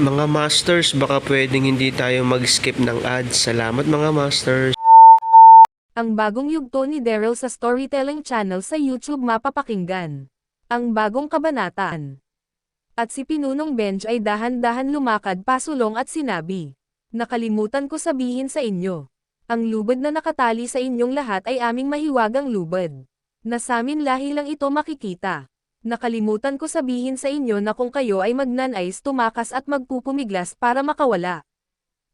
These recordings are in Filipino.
Mga Masters, baka pwedeng hindi tayo mag-skip ng ads. Salamat mga Masters. Ang bagong yugto ni Daryl sa Storytelling Channel sa YouTube mapapakinggan. Ang bagong kabanataan. At si Pinunong Benj ay dahan-dahan lumakad pasulong at sinabi, Nakalimutan ko sabihin sa inyo. Ang lubad na nakatali sa inyong lahat ay aming mahiwagang lubad. Na sa amin lahi lang ito makikita. Nakalimutan ko sabihin sa inyo na kung kayo ay magnanais tumakas at magpupumiglas para makawala.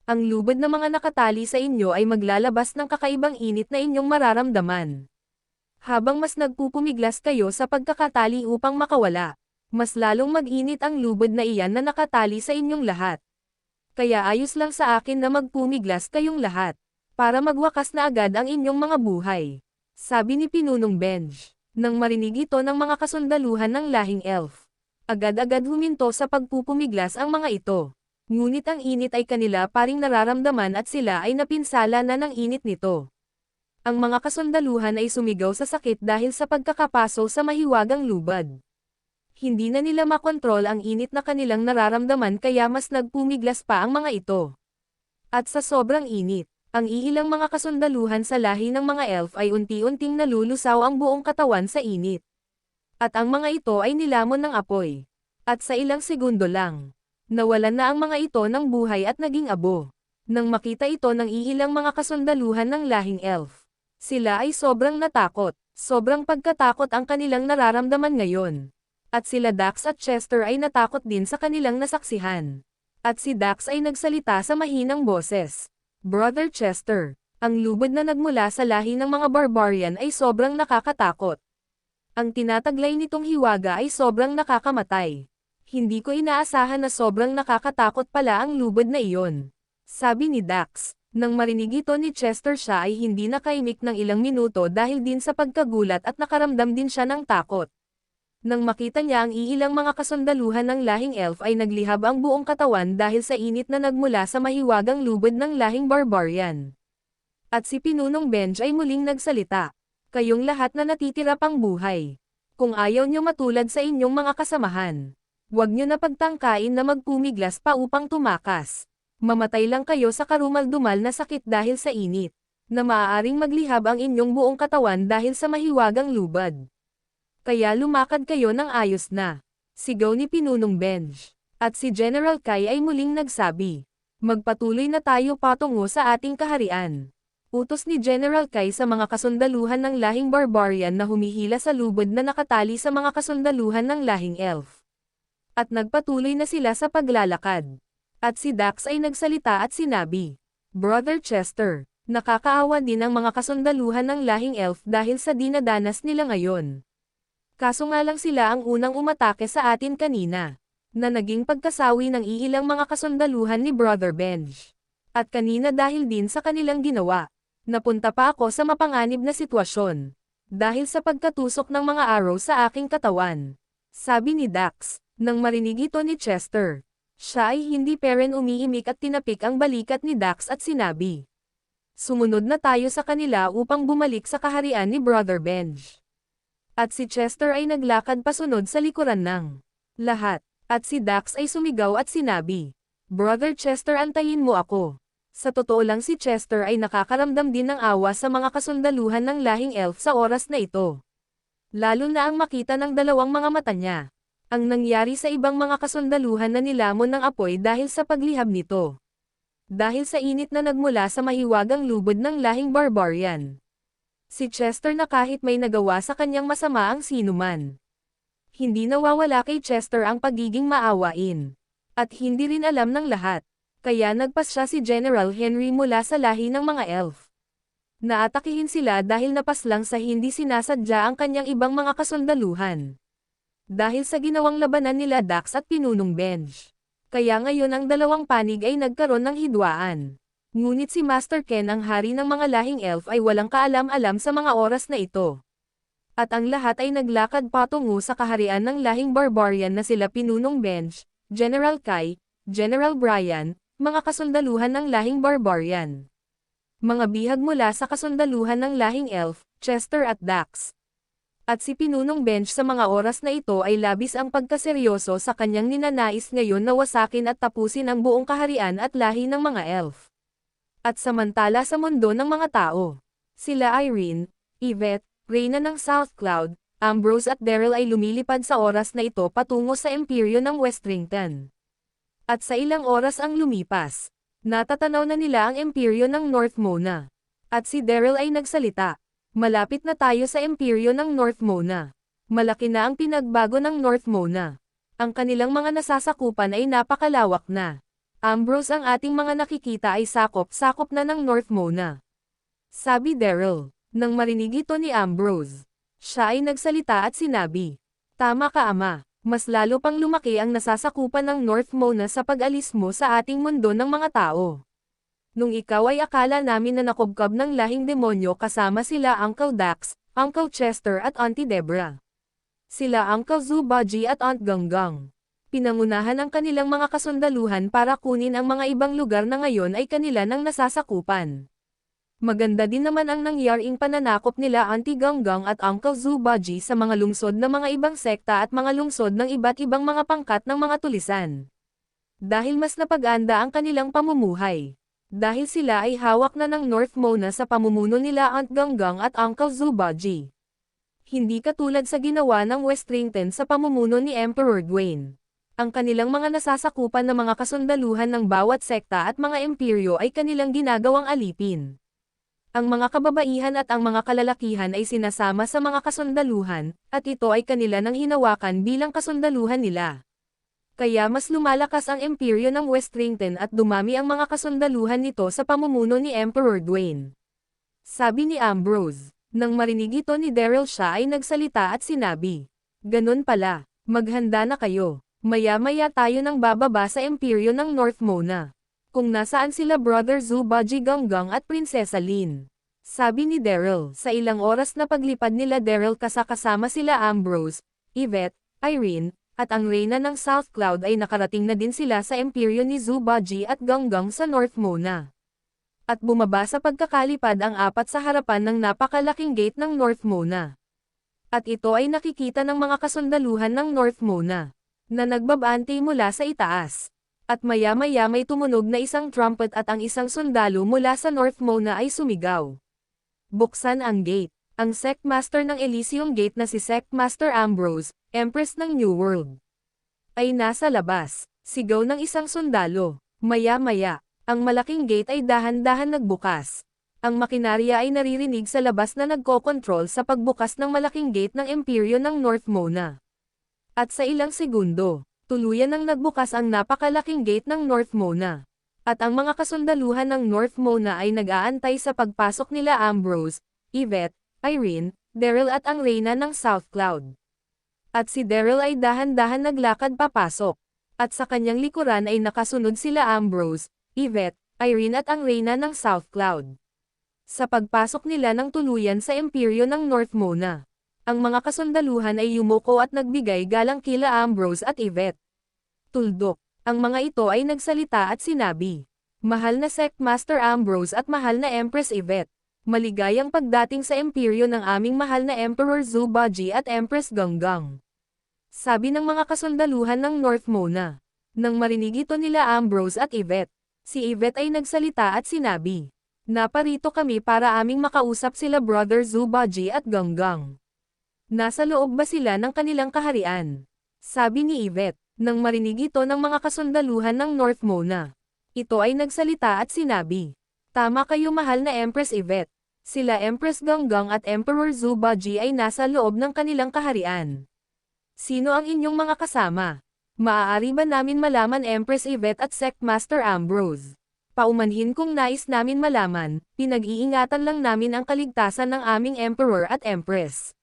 Ang lubad na mga nakatali sa inyo ay maglalabas ng kakaibang init na inyong mararamdaman. Habang mas nagpupumiglas kayo sa pagkakatali upang makawala, mas lalong mag-init ang lubad na iyan na nakatali sa inyong lahat. Kaya ayos lang sa akin na magpumiglas kayong lahat, para magwakas na agad ang inyong mga buhay. Sabi ni Pinunong Benj, nang marinig ito ng mga kasundaluhan ng lahing elf. Agad-agad huminto sa pagpupumiglas ang mga ito. Ngunit ang init ay kanila paring nararamdaman at sila ay napinsala na ng init nito. Ang mga kasundaluhan ay sumigaw sa sakit dahil sa pagkakapaso sa mahiwagang lubad. Hindi na nila makontrol ang init na kanilang nararamdaman kaya mas nagpumiglas pa ang mga ito. At sa sobrang init, ang iilang mga kasundaluhan sa lahi ng mga elf ay unti-unting nalulusaw ang buong katawan sa init. At ang mga ito ay nilamon ng apoy. At sa ilang segundo lang, Nawalan na ang mga ito ng buhay at naging abo. Nang makita ito ng iilang mga kasundaluhan ng lahing elf. Sila ay sobrang natakot, sobrang pagkatakot ang kanilang nararamdaman ngayon. At sila Dax at Chester ay natakot din sa kanilang nasaksihan. At si Dax ay nagsalita sa mahinang boses. Brother Chester, ang lubad na nagmula sa lahi ng mga barbarian ay sobrang nakakatakot. Ang tinataglay nitong hiwaga ay sobrang nakakamatay. Hindi ko inaasahan na sobrang nakakatakot pala ang lubad na iyon. Sabi ni Dax. Nang marinig ito ni Chester siya ay hindi nakaimik ng ilang minuto dahil din sa pagkagulat at nakaramdam din siya ng takot. Nang makita niya ang iilang mga kasundaluhan ng lahing elf ay naglihab ang buong katawan dahil sa init na nagmula sa mahiwagang lubad ng lahing barbarian. At si Pinunong Benj ay muling nagsalita. Kayong lahat na natitira pang buhay. Kung ayaw niyo matulad sa inyong mga kasamahan. Huwag nyo na pagtangkain na magpumiglas pa upang tumakas. Mamatay lang kayo sa karumal-dumal na sakit dahil sa init, na maaaring maglihab ang inyong buong katawan dahil sa mahiwagang lubad. Kaya lumakad kayo ng ayos na. Sigaw ni Pinunong Benj. At si General Kai ay muling nagsabi. Magpatuloy na tayo patungo sa ating kaharian. Utos ni General Kai sa mga kasundaluhan ng lahing barbarian na humihila sa lubad na nakatali sa mga kasundaluhan ng lahing elf at nagpatuloy na sila sa paglalakad. At si Dax ay nagsalita at sinabi, Brother Chester, nakakaawa din ang mga kasundaluhan ng lahing elf dahil sa dinadanas nila ngayon. Kaso nga lang sila ang unang umatake sa atin kanina, na naging pagkasawi ng iilang mga kasundaluhan ni Brother Benj. At kanina dahil din sa kanilang ginawa, napunta pa ako sa mapanganib na sitwasyon. Dahil sa pagkatusok ng mga arrow sa aking katawan. Sabi ni Dax, nang marinig ito ni Chester. Siya ay hindi peren umiimik at tinapik ang balikat ni Dax at sinabi. Sumunod na tayo sa kanila upang bumalik sa kaharian ni Brother Benj. At si Chester ay naglakad pasunod sa likuran ng lahat. At si Dax ay sumigaw at sinabi, Brother Chester antayin mo ako. Sa totoo lang si Chester ay nakakaramdam din ng awa sa mga kasundaluhan ng lahing elf sa oras na ito. Lalo na ang makita ng dalawang mga mata niya. ang nangyari sa ibang mga kasundaluhan na nilamon ng apoy dahil sa paglihab nito. Dahil sa init na nagmula sa mahiwagang lubod ng lahing barbarian. Si Chester na kahit may nagawa sa kanyang masama ang sinuman. Hindi nawawala kay Chester ang pagiging maawain. At hindi rin alam ng lahat. Kaya nagpas siya si General Henry mula sa lahi ng mga elf. Naatakihin sila dahil napaslang sa hindi sinasadya ang kanyang ibang mga kasundaluhan. Dahil sa ginawang labanan nila Dax at Pinunong Benj. Kaya ngayon ang dalawang panig ay nagkaroon ng hidwaan. Ngunit si Master Ken ang hari ng mga lahing elf ay walang kaalam-alam sa mga oras na ito. At ang lahat ay naglakad patungo sa kaharian ng lahing barbarian na sila Pinunong Benj, General Kai, General Brian, mga kasundaluhan ng lahing barbarian. Mga bihag mula sa kasundaluhan ng lahing elf, Chester at Dax. At si Pinunong Bench sa mga oras na ito ay labis ang pagkaseryoso sa kanyang ninanais ngayon na wasakin at tapusin ang buong kaharian at lahi ng mga elf. At samantala sa mundo ng mga tao, sila Irene, Yvette, Reyna ng South Cloud, Ambrose at Daryl ay lumilipad sa oras na ito patungo sa imperyo ng Westrington. At sa ilang oras ang lumipas, natatanaw na nila ang imperyo ng North Mona. At si Daryl ay nagsalita. Malapit na tayo sa imperyo ng North Mona. Malaki na ang pinagbago ng North Mona. Ang kanilang mga nasasakupan ay napakalawak na. Ambrose ang ating mga nakikita ay sakop-sakop na ng North Mona. Sabi Daryl, nang marinig ito ni Ambrose. Siya ay nagsalita at sinabi, Tama ka ama, mas lalo pang lumaki ang nasasakupan ng North Mona sa pag-alis mo sa ating mundo ng mga tao. Nung ikaw ay akala namin na nakubkab ng lahing demonyo kasama sila Uncle Dax, Uncle Chester at Auntie Debra. Sila Uncle Zubaji at Aunt Ganggang. Pinangunahan ang kanilang mga kasundaluhan para kunin ang mga ibang lugar na ngayon ay kanila nang nasasakupan. Maganda din naman ang nangyaring pananakop nila Auntie Ganggang at Uncle Zubaji sa mga lungsod ng mga ibang sekta at mga lungsod ng iba't ibang mga pangkat ng mga tulisan. Dahil mas napaganda ang kanilang pamumuhay. Dahil sila ay hawak na ng North Mona sa pamumuno nila Aunt Ganggang at Uncle Zubaji. Hindi katulad sa ginawa ng Westrington sa pamumuno ni Emperor Dwayne. Ang kanilang mga nasasakupan na mga kasundaluhan ng bawat sekta at mga imperyo ay kanilang ginagawang alipin. Ang mga kababaihan at ang mga kalalakihan ay sinasama sa mga kasundaluhan, at ito ay kanila nang hinawakan bilang kasundaluhan nila. Kaya mas lumalakas ang imperyo ng Westrington at dumami ang mga kasundaluhan nito sa pamumuno ni Emperor Dwayne. Sabi ni Ambrose, nang marinig ito ni Daryl siya ay nagsalita at sinabi, Ganon pala, maghanda na kayo, maya-maya tayo nang bababa sa imperyo ng North Mona. Kung nasaan sila Brother Zubaji Ganggang at Prinsesa Lin. Sabi ni Daryl, sa ilang oras na paglipad nila Daryl kasakasama sila Ambrose, Yvette, Irene, at ang reyna ng South Cloud ay nakarating na din sila sa imperyo ni Zubaji at Ganggang sa North Mona. At bumaba sa pagkakalipad ang apat sa harapan ng napakalaking gate ng North Mona. At ito ay nakikita ng mga kasundaluhan ng North Mona, na nagbabante mula sa itaas. At maya-maya may tumunog na isang trumpet at ang isang sundalo mula sa North Mona ay sumigaw. Buksan ang gate. Ang Sectmaster ng Elysium Gate na si Sectmaster Ambrose, Empress ng New World, ay nasa labas. Sigaw ng isang sundalo. Maya-maya, ang malaking gate ay dahan-dahan nagbukas. Ang makinarya ay naririnig sa labas na nagkokontrol sa pagbukas ng malaking gate ng Imperyo ng North Mona. At sa ilang segundo, tuluyan nang nagbukas ang napakalaking gate ng North Mona. At ang mga kasundaluhan ng North Mona ay nag-aantay sa pagpasok nila Ambrose, Yvette, Irene, Daryl at ang reyna ng South Cloud. At si Daryl ay dahan-dahan naglakad papasok. At sa kanyang likuran ay nakasunod sila Ambrose, Yvette, Irene at ang reyna ng South Cloud. Sa pagpasok nila ng tuluyan sa imperyo ng North Mona, ang mga kasundaluhan ay yumuko at nagbigay galang kila Ambrose at Yvette. Tuldok, ang mga ito ay nagsalita at sinabi, Mahal na Sectmaster Ambrose at mahal na Empress Yvette, maligayang pagdating sa imperyo ng aming mahal na Emperor Zubaji at Empress Ganggang. Sabi ng mga kasundaluhan ng North Mona. Nang marinig ito nila Ambrose at Yvette, si Yvette ay nagsalita at sinabi, Naparito kami para aming makausap sila Brother Zubaji at Ganggang. Nasa loob ba sila ng kanilang kaharian? Sabi ni Yvette, nang marinig ito ng mga kasundaluhan ng North Mona. Ito ay nagsalita at sinabi, Tama kayo mahal na Empress Yvette. Sila Empress Ganggang at Emperor Zubaji ay nasa loob ng kanilang kaharian. Sino ang inyong mga kasama? Maaari ba namin malaman Empress Yvette at Sect Master Ambrose? Paumanhin kung nais namin malaman, pinag-iingatan lang namin ang kaligtasan ng aming Emperor at Empress.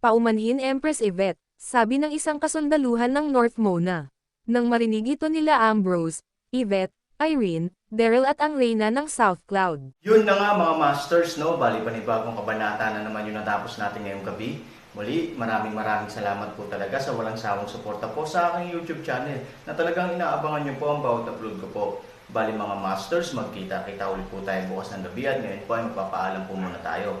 Paumanhin Empress Yvette, sabi ng isang kasundaluhan ng North Mona. Nang marinig ito nila Ambrose, Yvette, Irene, Daryl at ang Reyna ng South Cloud. Yun na nga mga masters, no? Bali panibagong kabanata na naman yung natapos natin ngayong gabi. Muli, maraming maraming salamat po talaga sa walang sawang suporta po sa aking YouTube channel na talagang inaabangan nyo po ang bawat upload ko po. Bali mga masters, magkita-kita ulit po tayo bukas ng gabi at ngayon po ay magpapaalam po muna tayo.